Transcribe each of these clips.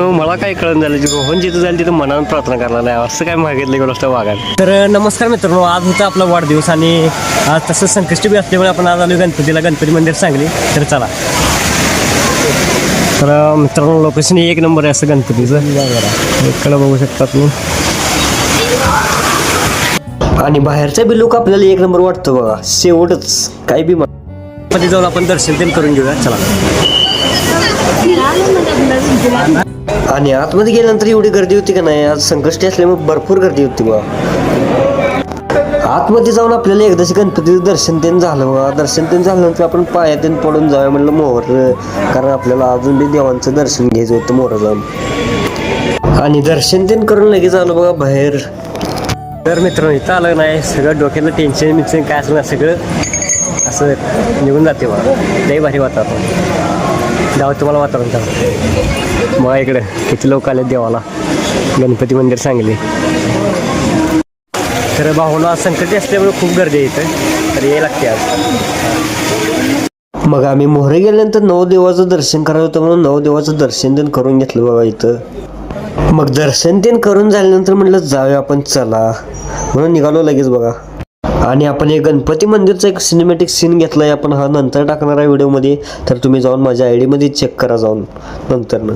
मला काय कळून झालं रोहन जिथं जाईल तिथं मनानं प्रार्थना करायला नाही. असं काय मागितलं गेलं असतं वागायला. तर नमस्कार मित्रांनो आज होता आपला वाढदिवस आणि आज तसं संकष्टी बी असल्यामुळे आपण आज आलो गणपतीला. गणपती मंदिर सांगली. तर चला. तर मित्रांनो लोकेशन एक नंबर आहे असं गणपतीचं. इकडे बघू शकता तुम्ही. आणि बाहेरचा बी लोक आपल्याला एक नंबर वाटतो बघा. शेवटच. काही बी मध्ये जाऊन आपण दर्शन ते करून घेऊया. चला. आणि आतमध्ये गेल्यानंतर एवढी गर्दी होती का नाही? आज संकष्टी असल्यामुळे भरपूर गर्दी होती बा आतमध्ये जाऊन आपल्याला एकदाशी गणपतीचं दर्शन तेन झालं बा दर्शन तेन झाल्यानंतर आपण पायातून पडून जाऊया म्हणलं मोहर कारण आपल्याला अजून बी देवांचं दर्शन घ्यायचं होतं मोहर जाऊन आणि दर्शन तेन करून लगेच आलो बघा बाहेर. तर मित्रांनो इथं आलं नाही? सगळं डोक्याला टेन्शन मिन्शन काय असलं सगळं असं निघून जाते बा लई भारी वातावरण. जाऊ तुम्हाला वातावरण सांग मग इकडे किती लोक आले देवाला. गणपती मंदिर सांगली. तर भाऊला संकटी असल्यामुळे खूप गर्दी आहे इथं. तर ये लागते आज. मग आम्ही मोहरे गेल्यानंतर नवदेवाचं दर्शन करायचं होतं म्हणून नवदेवाचं दर्शन तेन करून घेतलं बाबा इथं. मग दर्शन तेन करून झाल्यानंतर म्हटलं जाऊया आपण चला. म्हणून निघालो लगेच बघा. आणि आपण हे गणपती मंदिरचा एक सिनेमॅटिक सीन घेतलाय आपण हा नंतर टाकणार आहे व्हिडिओमध्ये. तर तुम्ही जाऊन माझ्या आयमध्ये चेक करा जाऊन नंतरनं.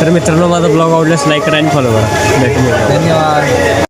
तर मित्रांनो माझा ब्लॉग आवडल्यास लाईक करा आणि फॉलो करा. धन्यवाद.